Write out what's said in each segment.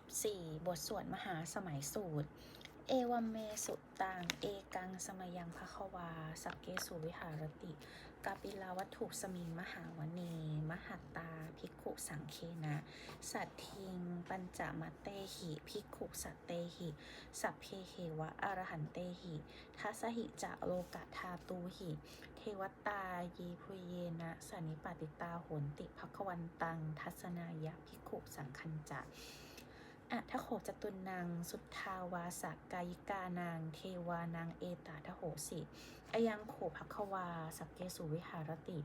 14 บทสวดมหาสมัยสูตร เอวัมเมสุตัง เอกังสมยังภควา สักเกสุวิหารติ กาปิลาวัตถุสมิงมหาวเน มหัตตา ภิกขุสังเคนะ สัตทิง ปัญจมัตเตหิ ภิกขุสัตเตหิ สัพเพเหวะอรหันเตหิทัสหิจะโลกะทาตูหิ เทวตาเยพุเยนะสันนิปติตาโหนติภควันตัง ทัศนายะภิกขุสังคัญจะ อัทโขจตุนัง สุทธาวาสกายิกานาง เทวานางเอตาทโหสิอายังโขภควา สักเกสุวิหารติ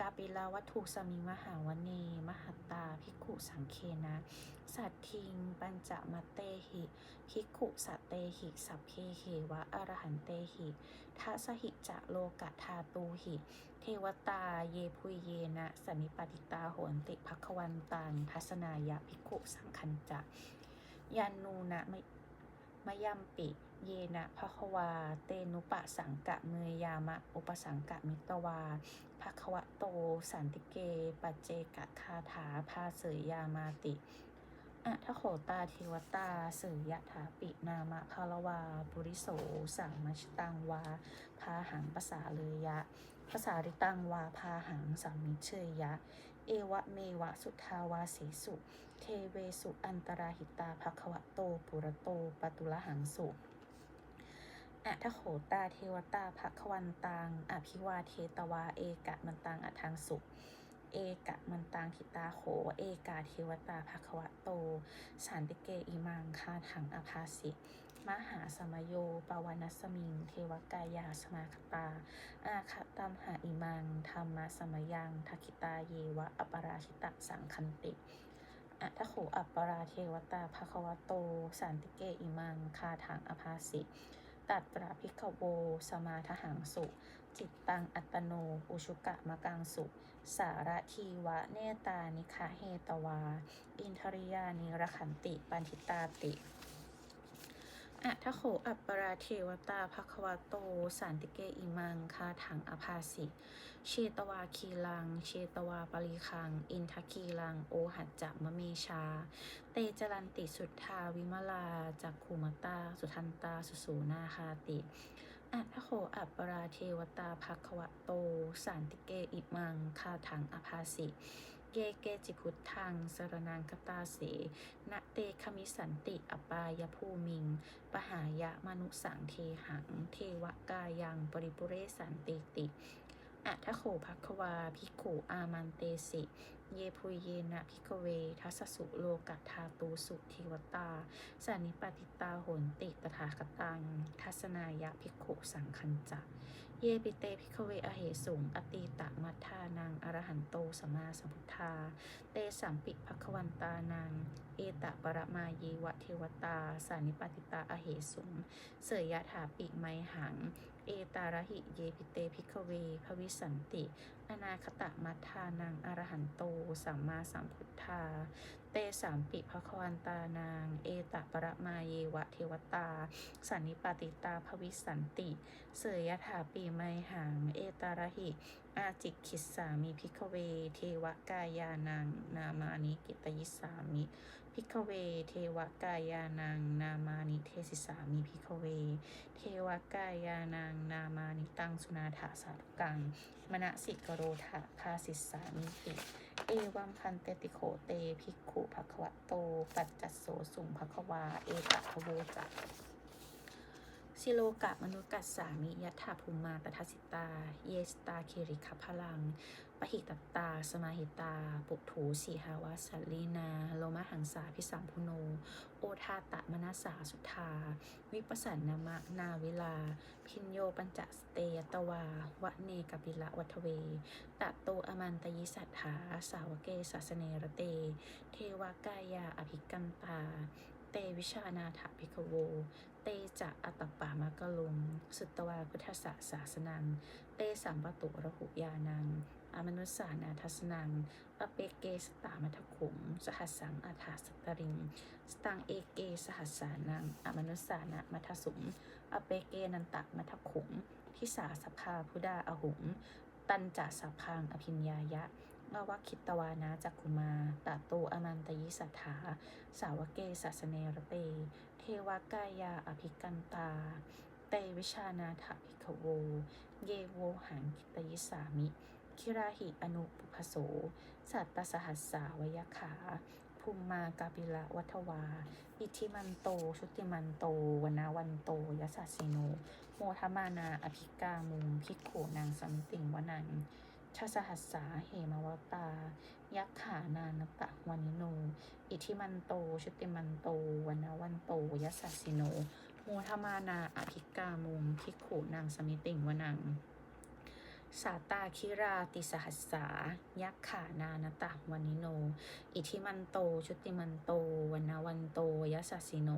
กาปิลาวัตถุสมิมหาวเน มหัตตาภิกขุสังเคนะ สัตทิง ปัญจมัตเตหิภิกขุสัตเตหิสัพเพเหวะอรหันเตหิทัสหิจะโลกะทาตูหิเทวตาเยพุยเยนะสันิปติตาโหนติภควันตังทัศนายะภิกขุสังคัญจะ ยานูนะมะมยัมปิ เยนะภควา เตนุปะสังกะเมยยามะ อุปสังกะมิตวาภควะโต สันติเก ปัจเจกะคาถาพาเสยยามาติอะทะโขตาเทวตาเสยยะถาปินามะพาละวาบุริโสสังมชตังวา พาหังภาษาเลยยะภาษาริตังวา พาหังสามิเชยยะ เอวะเมวะสุทาวาเสสุ เทเวสุอันตราหิตาภควะโต ปุระโตปตุละหังสุอะทะโขตาเทวตาภควันตังอภิวาเทตวา เอกะมันตังอัทางสุเอกะมันตังทิตาโข เอกาเทวตาภควะโต สันติเกอิมังคาถังอภาสิ มหาสมโย ปวานัสมิง เทวกายาสมาคตา อาคตัมหาอิมัง ธรรมสมยังทักิตาเยวะ อปราชิตะสังคันติอัทโขอัปปราเทวตาภควโต สันติเกอิมัง คาถังอภาสิ ตัตราภิกโว สมาทหังสุ จิตตังอัตโน อุชุกะมะกังสุ สารทีวะ เนตานิคาเฮตวา อินทริยานิรขันติ ปันทิตาติ อะทะโขอัปปราเทวตาภควโต สันติเกอิมังคาถังอภาสิเชตวาคีลัง เชตวาปริคัง อินทคีลัง โอหัจจะมะเมชา เตจรันติสุทธาวิมลาจักขุมตา สุทันตา สุสูนาคาติอัทโขอัปปราเทวตาภควโต สันติเกอิมังคาถังอภาสิ เกเกจิพุทธังสรนังคตาเสนเตคมิสันติอปายภูมิง ปหายะมนุสังเทหัง เทวกายังปริปุเรสันติติอัทโขภควาภิกขุอามันเตสิ เยพุยเยนะพิกเว ทัสสุโลกัตทาตูสุเทวตาสันนิปติตาโหนติตถาคตัง ทัศนายะภิกขุสังคัญจะ เยปิเตพิกเวอเหสุงอตีตะมัทธานังอรหันโตสมมาสัมพุทธา เตสัมปิภควันตานัง เอตะปรมาเยวะเทวตา สานิปติตาอเหสุงเสยยะถาปิไมหัง เอตาระหิเยปิเตพิกเวภวิสันติ อนาคตะมัทธานังอรหันโตสัมมาสัมพุทธา เตสามปิภควันตานาง เอตปรมาเยวะเทวตา สันนิปติตาภวิสันติ เสยยถาปีไมหัง เอตาระหิ อาจิกขิสามิพิกเว เทวกายานัง นามานิกิตยิสามิ พิกเว เทวกายานัง นามานิเทศิสามีพิกเว เทวกายานัง นามานิตังสุนาถาสารุกัง มณสิกโรธาภาสิสามีติเอวัมพันเตติโคเต ภิกขุภควะโต ปัจจัสโสสุงภควา เอตะทโวจัก สิโลกะมนุกัสสามิยัตถาภูมาตทัสิตา เยสตาคิริคพลัง ปหิตตา สมาหิตา ปุถูสีหาวาสัลลีนา โลมหังสาพิสัมพุโน โอทาตะมนาสาสุทาวิปัสสนามะนาเวลา พินโยปัญจสเตยตวาวะเนกปิละวัทเว ตะโตอมันตยิสัทธา สาวเกศาสเนรเต เทวกายาอภิกันตา เตวิชานาถภิกโว เตจะอัตตปามกะลุงสุตตวาพุทธศาสาสนัง เตสัมปตุระหุยานัง อมนุสสานาทัสนังปะเปเกสตามัทขุงสหัสสังอาถาสตริง สตังเอเกสหัสสานัง อมนุสสานะมัทสุงอเปเกนันตะมัทขุงทิสาสภาพุดาอหุงตันจะสัพพังอภิญญายะ มงวคิตวานาจักุมาตาโตอมันตยิสัทธา สาวเกศาสเนรเตเทวกายาอภิกันตา เตวิชานาถภิกขโว เยโวหังคิตยิสามิ คิราหิอนุปุพโส สัตตสหัสสาวยขา ภูมมากาปิละวัทวา อิทิมันโต ชุติมันโต วนาวันโตยสสสสิโน โมทมานาอภิกามุงพิกโขนางสมิติงวนัง ชาสหัสสาเหมวตา ยักขานานตะวานิโน อิทิมันโตชุติมันโตวนาวันโตยสสสิโนโมทมานาอภิกามุงพิกโขนางสมิติงวนัง สาตาคิราติสหัสสา ยักขานานตะวานิโน อิทิมันโตชุติมันโตวันาวันโตยสสสิโน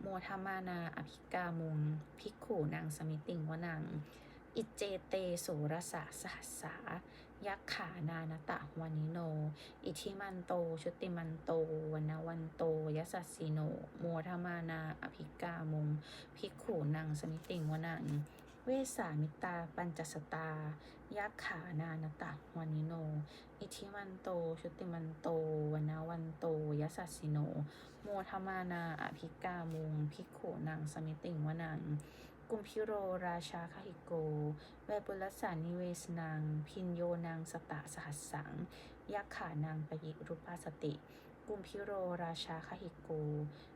โมทมานาอภิกามุงพิกขูนางสมิติงวนัง อิเจเตโสรสะสหัสสา ยักขานานตะวานิโน อิทิมันโต ชุติมันโตวนาวันโตยสสสสิโน โมทมานา อภิกามุงพิกขูนางสมิติงวนังเวสามิตาปัญจสตา ยักขานานตะวานิโน อิทิมันโต ชุติมันโตวนาวันโตยสสสสิโน โมทมานา อภิกามุงพิกขูนางสมิติงวนัง กุมพิโรราชาคหิโก เวปุลสานิเวสนาง พินโยนางสตะสหัสสัง ยักขานางปยิรุปาสติ กุมพิโรราชาคหิโก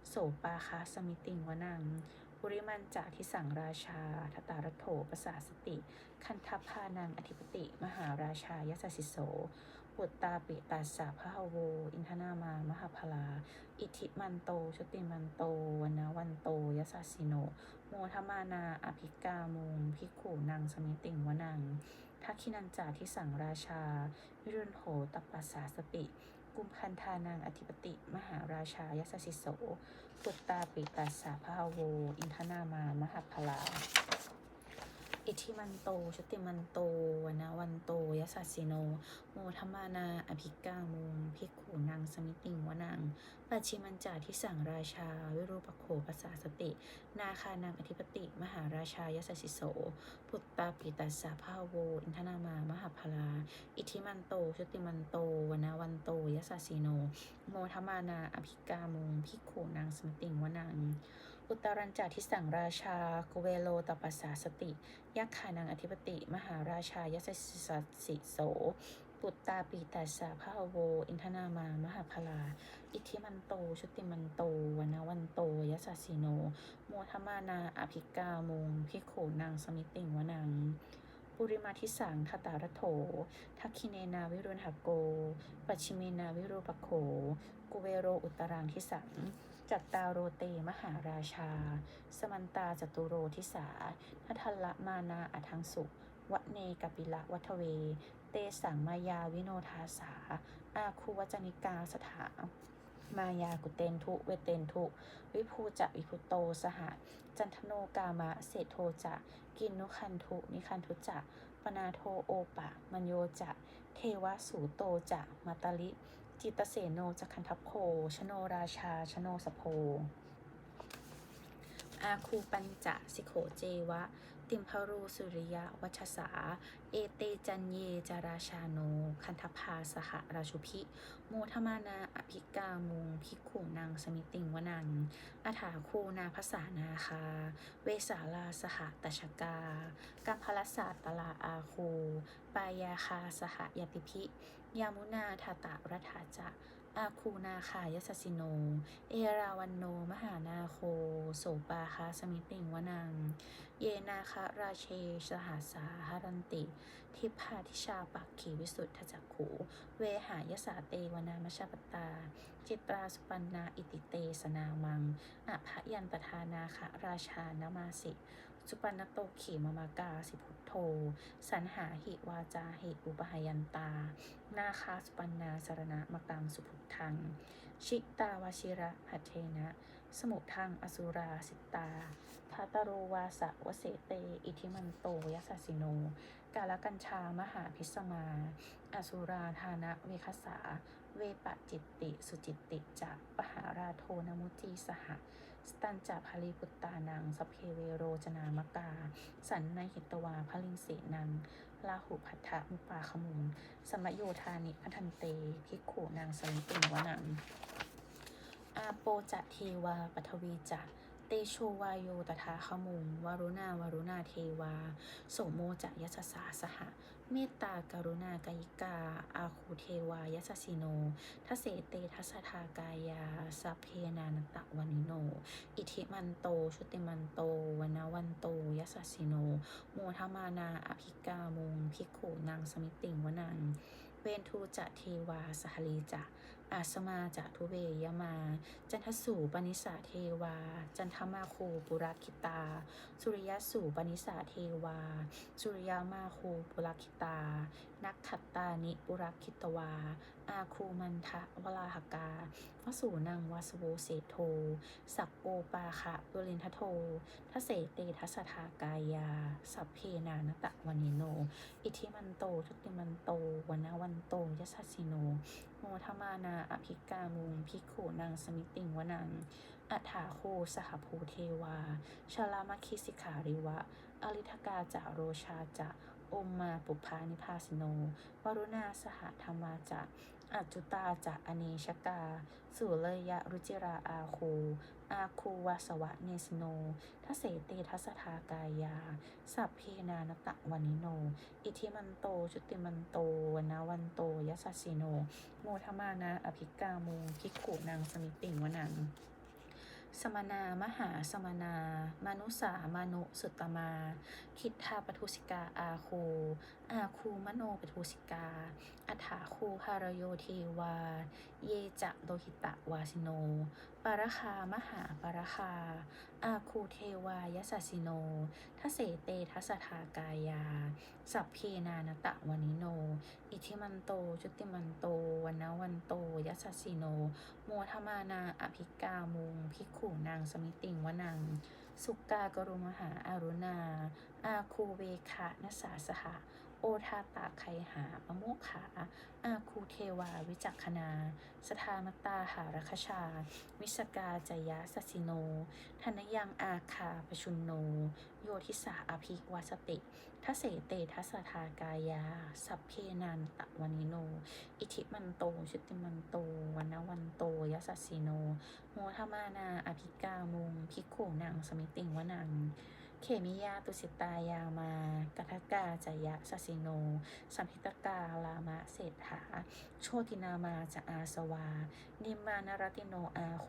โสปาคาสมิติงวนังปุริมันจาทิสังราชาทตารโถปสาสติ คันทัพานังอธิปติ มหาราชายสสิโสปุตตาปิตาสาพะโว อินทนามามหาพลา อิทิมันโตชติมันโตวนาวันโตยสสิโน โมทมานา อภิกามุงพิกขูนางสมิติงวนังทักขินันจาทิสังราชา วิรุณโหตปัสสาสปิ กุมพันธานางอธิปติ มหาราชายสสิโสปุตตาปิตาสาพาโว อินทนามา มหาพลา อิทิมันโตชุติมันโตวนนาวันโตยสสสสิโน โมทมานา อภิกามุงพิกขูนางสมิติงวนังปัจฉิมันจาทิสังราชา วิรูปโขปัสสาสติ นาคานางอธิปติ มหาราชายสสิโส พุตตาปิตัสสาภาโว อินทนามามหาพลา อิทิมันโตชุติมันโตวนาวันโตยสสสสิโน โมทมานา อภิกามุงพิกขูนางสมิติงวนัง อุตรัญจาทิสังราชากุเวโลตปัสสาสติ ยักขานางอธิปติ มหาราชายสสิโส ปุตตาปีตัสสะพะโว อินทนามามหาพลา อิทธิมันโต ชุติมันโตวนาวันโตยสสสสิโน โมทมานา อภิกามุงพิกขูนางสมิติงวนังปุริมาทิสังทตารโถ ทักขิเนนาวิรุณหโก ปัจฉิเมนาวิรูปโข กุเวโรอุตรังทิสัง จัตตาโรเตมหาราชา สมันตาจตุโรทิสาทัทละมานาอัทังสุวะเนกปิละวัทเว เตสังมายาวิโนทาสา อาคูวจนิกาสถามายากุเตนทุเวเตนทุ วิภูจะวิพุโตสหจันทโนกามะเศธโทจะกินนุคันทุนิคันทุจะปนาโทโอปะ มัญโยจะ เทวสูโตจะมาตลิ จิตเสโนจะคันทัพโพชโนราชาชโนสโพอาคูปัญจะสิโขเจวะ ติมพารูสุริยะวัชสา เอเตจันเยจาราชาโน คันทพาสหราชุพิ โมทมานาอภิกามุงพิกขุนางสมิติงวนังอาถาคูนาภาษานาคา เวสาลาสหตชกากัมพลสาตลาอาคู ปายาคาสหยติพิ ยามุนาทาตะรัฐาจะอาคูนาคายสสสิโน เอราวันโน มหานาโค โสปาคาสมิติงวนัง เยนาคาราเชสหาสาหารันติ ทิพาทิชาปักขีวิสุทธจักขู เวหายสาเตวนามชาปตา จิตราสุปันนาอิติเตสนามังอภยันตทานาคราชานามาสิ สุปันนโตขีมามากาสิพุท สันหาหิวาจาหิอุปหยันตา นาคาสุปันนาสารณะมกังสุพุทัง ชิตาวชิระหัตเทนะ สมุทังอสุราสิตาทาตโรวาสะวเสเต อิทิมันโตยสสสิโน กาลกัญชามหาพิสมา อสุราธานะเวคสา เวปะจิตติ สุจิตติจะปหาราโทนมุจีสหะ สตันจะพาลิพุตตานังสเพเวโรจนามกา สันในหิตวาพลิงเสนังลาหุพัทธะมุปาขมุงสมโยธานิพัทันเตภิกขุนางสมิติงวนังอาโปจะเทวาปทวีจะเตโชวายโยตถาขมุงวรุณาวรุณาเทวา โสโมจะยัสสาสหะ เมตตากรุณากายิกา อาคูเทวายัสสิโนทเสเตทัสทากายาสัพเพนานตะวานิโน อิทิมันโต ชุติมันโตวนาวันโตยัสสสิโน โมทมานาอภิกามุงภิกขุนางสมิติงวนังเวนทูจะเทวาสหลีจะอาสมาจะทุเบยมา จันทสูปนิสาเทวา จันทมาคูปุรักิตา สุริยสูปนิสาเทวา สุริยามาคูปุรักิตา นักขัตตานิปุรักิตวา อาคูมันทะวลาหกาวสูนังวาสโวเศโท สักโปปาคะตุลินทโททเสเตทัสทากายา สัพเพนานตะวานิโน อิทิมันโตทุติมันโตวนาวันโตยัสสิโน โมธมานาอภิกามุงพิกขุนางสมิติงวนังอัฏฐาโคสหภูเทวาชลามคิสิขาริวะ อริทกาจาโรชาจะอมมาปุพานิพาสิโน วรุณาสหธรรมาจะ อัจจุตาจะอเนชกา สุเลยะรุจิราอาคู อาคูวาสวะเนสโนทเสเตทัสทากายา สัพเพนานตะวานิโน อิทิมันโต จุติมันโตวนาวันโตยัสสิโน โมทมานาอภิกามุงภิกขุนางสมิติงวนังสมนามหาสมนา มนุสามานุสุตตมา คิดทาปทุสิกาอาคู อาคูมโนปทุสิกา อัฐาคูหารโยเทวา เยจะโลหิตะวาสิโน ปารคามหาปารคา อาคูเทวายสสสิโนทเสเตทัสทากายา สัพเพนานตะวานิโน อิทิมันโต จุติมันโตวันนวันโตยัสสสิโน โมทมานาอภิกามุงภิกขุนางสมิติงวนัง สุกากรุมหาอารุณา อาคูเวคะนสาสหะ โอทาตาไคหามะโมกขา อาคูเทวา วิจักขณาสทามตตาหารคชา วิสกาจยะสสิโน ธนยังอาคาปชุนโน โยทิสาอภิวาสติทเสเตทัสทากายา สัพเพนันตะวานิโน อิทิมันโต ชุติมันโตวันนวันโตยัสสิโน โมทมานาอภิกามุงภิกขุนางสมิติงวนัง เขมิยาตุสิตายามากัทกาจยะสสสิโน สัมพิตกาลามะเศรษฐา โชตินามาจะอาสวา นิมานรติโนอาโค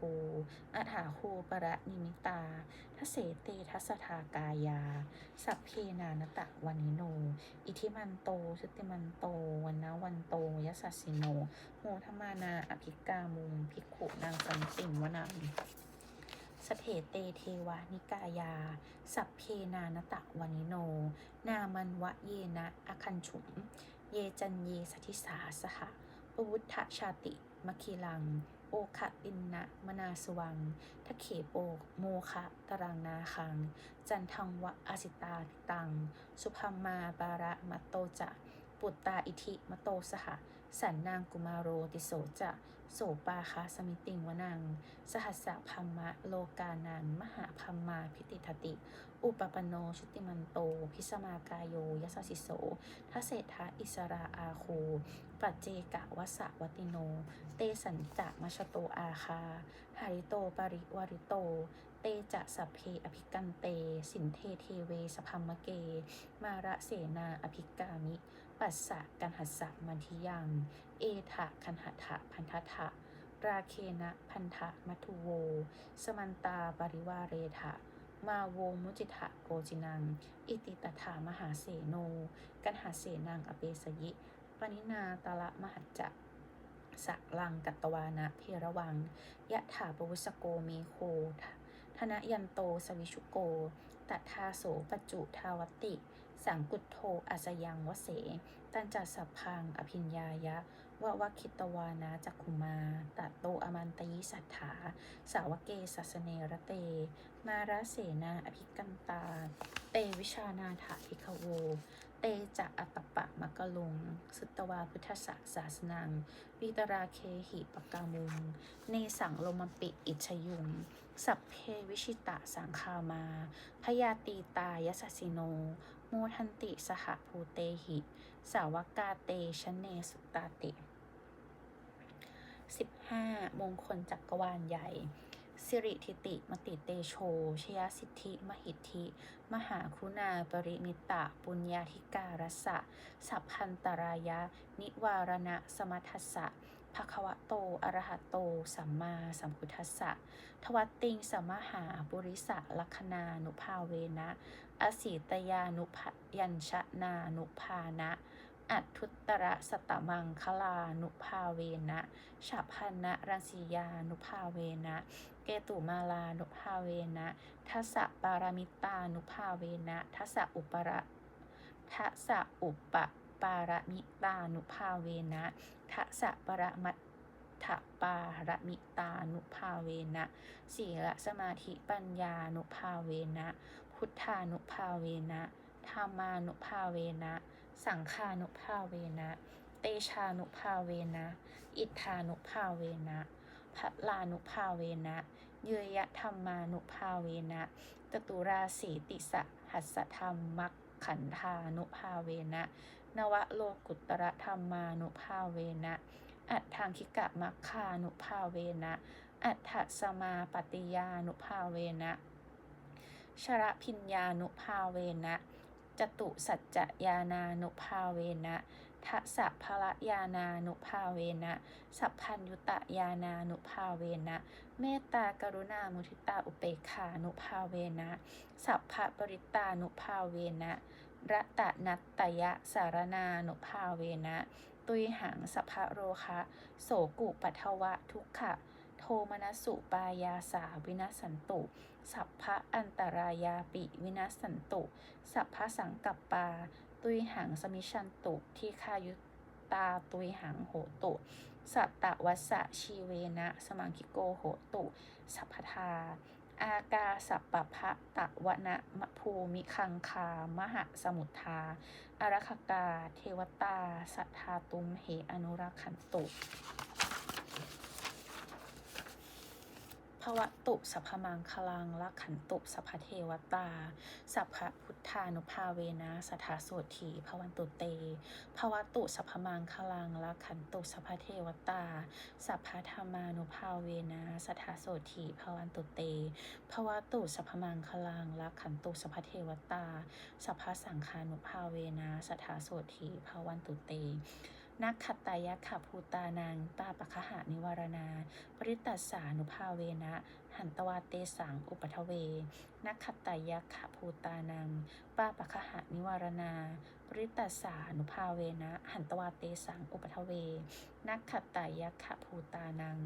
อัฐาคูประนิมิตาทเสเตทัสทากายา สัพเพนานตะวานิโน อิทิมันโตชุติมันโต วันนาวันโตยัสสสิโนโมทมานาอภิกามุงภิกขุนางสันติงวนัง สเถเตเทวานิกายา สัพเพนานตะวานิโน นามันวะเยนะอคันฉุม เยจันเยสทิสาสหะปวุฒชาติมคิลัง โอคะตินนะมนาสวังทะเขโปโมคะตรังนาคัง จันทังวะอาสิตาติตัง สุพัมมาบาระมัตโตจะ ปุตตาอิทิมโตสหะ สันนางกุมารโรติโสจะโสปาคาสมิติงวนัง สหัสสะพัมมะโลกานันมหาพัมมาพิติทติ อุปปนโนชุติมันโต พิสมากายโยยัสสิโสทเศรษฐาอิสราอาโคปัจเจกะวสะวติโน เตสันจะมชโตอาคาหาริโตปริวาริโต เตจะสัพเพอภิกันเต สินเทเทเวสพัมมะเก มาระเสนาอภิกามิ ปัสสะกันหัสสะมันทิยัง เอถะคันหทะพันททะราเคนะพันธะมัทุโว สมันตาปริวาเรทะ มาโวมุจิทะโกจินัง อิติตถามหาเสโน กันหาเสนังอเปสยิ ปนินาตละมหัจจะสะลังกัตวานะเพระวัง ยะถาปวุสโกเมโคธนยันโตสวิชุโก ตัทธาโสปจุทาวติ สังกุตโทอาสยังวเส ตันจัสพัง อภิญญายะวะวะคิตวานาจักขุมาตัตโตอมันตยิสัทธา สาวเกสัสเนระเต มาราเสนาอภิกันตา เตวิชานาถาภิกขโว เตจะอัตตปะมะกะลุง สุตวาพุทธสสศาสนัง วิตราเคหิปกามุง เนสังโลมปิอิชยุง สัพเพวิชิตะสังคามา พยาตีตายสสสิโน มทันติสหภูเตหิ สาวกาเตชเนสุตาติ 15. มงคลจักรวาลใหญ่ สิริทิติ มติเตโช ชยสิทธิ มหิทธิ มหาคุณาปริมิตะ ปุญญาธิการสะ สัพพันตรายะ นิวารณะ สมัทธัสสะ ภควะโต อรหะโต สัมมาสัมพุทธัสสะ ทวัตติง สัมมาหาบุริสะลัคนานุภาเวนะ อสีตยานุภยัญชนานุภานะ อัตทุตระสตมังคลานุภาเวนะฉัพพันนะรังสียานุภาเวนะ เกตุมาลานุภาเวนะทัสสะปารามิตานุภาเวนะทัสสะอุประทัสสะอุป ปารมิตานุภาเวนะทัสะปรมัตถปารมิตานุภาเวนะศีลสมาธิปัญญานุภาเวนะพุทธานุภาเวนะธรรมานุภาเวนะ สังฆานุภาเวนะ เตชานุภาเวนะ อิทธานุภาเวนะพะลานุภาเวนะเยยะธรรมานุภาเวนะจตุราสีติสะหัสสธรรมมักขันธานุภาเวนะ นวโลกุตระธรรมานุภาเวนะ อัตถังคิกะมัคคานุภาเวนะ อัตถสมาปฏิยานุภาเวนะ ชระพิญญานุภาเวนะจตุสัจจยานานุภาเวนะทัสะภะยานานุภาเวนะ สัพพัญยุตยานานุภาเวนะ เมตตากรุณามุทิตาอุเปขานุภาเวนะ สัพพะปริตานุภาเวนะ รัตนัตตยะสารนานุภาเวนะ ตุยหังสัพพะโรคะ โสกุปัทวะทุกขะ โทมนัสสุปายาสาวินัสสันตุ สัพพะอันตรายาปิวินัสสันตุ สัพพะสังกัปปา ตุยหังสมิชันตุที่คายุตาตุยหังโหตุ สัตตวัสสะชีเวนะ สมังคิโกโหตุ สัพพทา อากาสัปปะพะตะวนะมะภูมิคังคามหะสมุทธาอรคกา เทวตา สัทธาตุมเหอนุรักขันตุ ภวตุสัพพมังคลังลักขันตุสัพพเทวตา สัพพพุทธานุภาเวนะสถาโสถีภวันตุเตภวตุสัพพมังคลังลักขันตุสัพพเทวตา สัพพธรรมานุภาเวนะสถาโสถีภวันตุเตภวตุสัพพมังคลังลักขันตุสัพพเทวตา สัพพสังฆานุภาเวนะสถาโสถีภวันตุเต นักขัตตายะขภูตานังปาปะคะหานิวารณา ปริตัสสานุภาเวนะ หันตวาเตสังอุปทเว นักขัตตายะขภูตานังปาปะคะหานิวารณา ปริตัสสานุภาเวนะ หันตวาเตสังอุปทเว นักขัตตายะขภูตานัง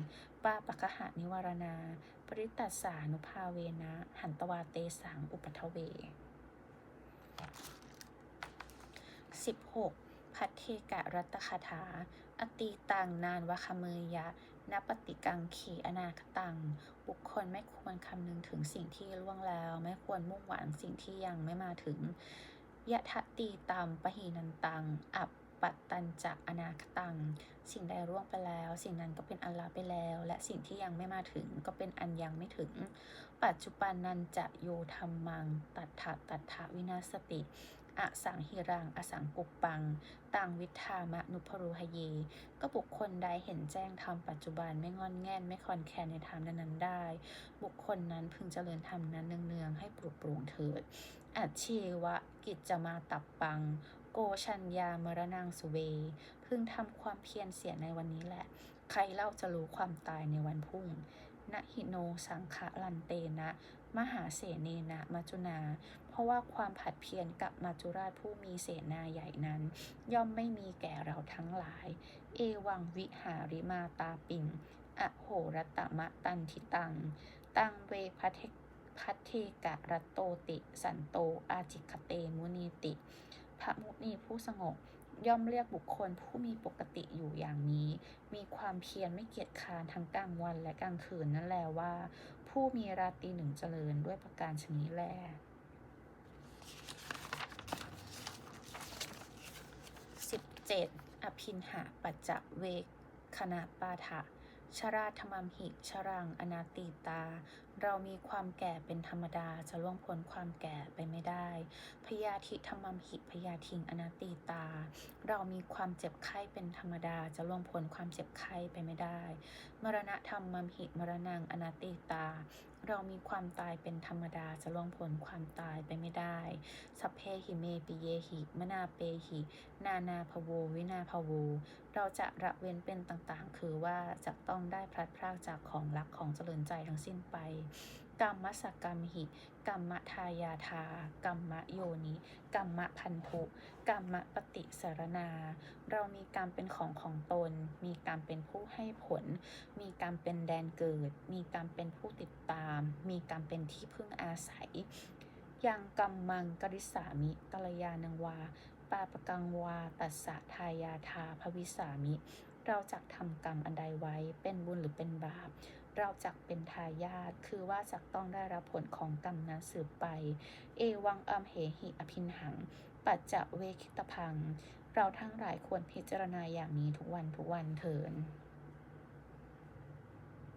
ปาปะคะหานิวารณา ปริตตัสสานุภาเวนะ หันตวาเตสังอุปทเว 16. พัทเทกะรัตคาถา อตีตังนานวะคเมยยะนปฏิกังขีอนาคตัง บุคคลไม่ควรคำนึงถึงสิ่งที่ล่วงแล้ว ไม่ควรมุ่งหวังสิ่งที่ยังไม่มาถึงยะทะตีตามปหีนันตัง อัปปัตตันจะอนาคตัง สิ่งใดร่วงไปแล้ว สิ่งนั้นก็เป็นอันลาไปแล้ว และสิ่งที่ยังไม่มาถึงก็เป็นอันยังไม่ถึง ปัจจุบันนันจะโยธรรมัง ตัทธะตัทธะวินาสติ อสังหิรัง อสังกุปปัง ตังวิทามะนุพรุหเย ก็บุคคลใดเห็นแจ้งธรรมปัจจุบันไม่งอนแง่นไม่คลอนแคลนในธรรมนั้นๆได้ บุคคลนั้นพึงเจริญธรรมนั้นเนืองๆให้ปลุกปรุงเถิดอัจชีวะกิจจะมาตับปัง โกชัญญามรณังสุเว พึงทำความเพียรเสียในวันนี้แหละ ใครเล่าจะรู้ความตายในวันพรุ่ง นะหิโนสังขะลันเตนะ มหาเสเนนะมัจุนา เพราะว่าความผัดเพียรกับมัจุราชผู้มีเสนาใหญ่นั้น ย่อมไม่มีแก่เราทั้งหลาย เอวังวิหาริมาตาปิงอโหรตมะตันทิตัง ตังเวพัทเทพัทเทกะรัตโตติ สันโตอาจิคเตมุนีติ พระมุนีผู้สงบ ย่อมเรียกบุคคลผู้มีปกติอยู่อย่างนี้ มีความเพียรไม่เกียจคร้านทั้งกลางวันและกลางคืนนั่นแหละว่า ผู้มีราตรีหนึ่งเจริญด้วยประการชนี้แล 17. อภินหาปัจจเวคณาปาถะ ชราธรรมหิชรังอนาติตา เรามีความแก่เป็นธรรมดาจะล่วงพ้นความแก่ไปไม่ได้ พยาธิธรรมหิพยาทิงอนาติตา เรามีความเจ็บไข้เป็นธรรมดาจะล่วงพ้นความเจ็บไข้ไปไม่ได้ มรณะธรรมัมหิมรณังอนาติตา เรามีความตายเป็นธรรมดาจะล่วงพ้นความตายไปไม่ได้ สัพเพหิเมปิเยหิมนาเปหิ นานาพโววินาพโวเราจะระเว้นเป็นต่างๆ คือว่าจะต้องได้พลัดพรากจากของรักของเจริญใจทั้งสิ้นไป กรรมสกรรมหิ กรรมทายาทากรรมโยนิกรรมพันธุกรรมปฏิสารนา เรามีกรรมเป็นของของตน มีกรรมเป็นผู้ให้ผล มีกรรมเป็นแดนเกิด มีกรรมเป็นผู้ติดตาม มีกรรมเป็นที่พึ่งอาศัยยังกรรมังกริสามิกัลยาณังวา ปาปกังวา ตัสสะทายาทาภวิสามิ เราจักทำกรรมอันใดไว้เป็นบุญหรือเป็นบาป เราจักเป็นทายาทคือว่าจักต้องได้รับผลของกรรมนั้นสืบไป เอวังอัมเหหิอภินหัง ปัจจเวคิตพัง เราทั้งหลายควรพิจารณาอย่างนี้ทุกวันทุกวันเถิน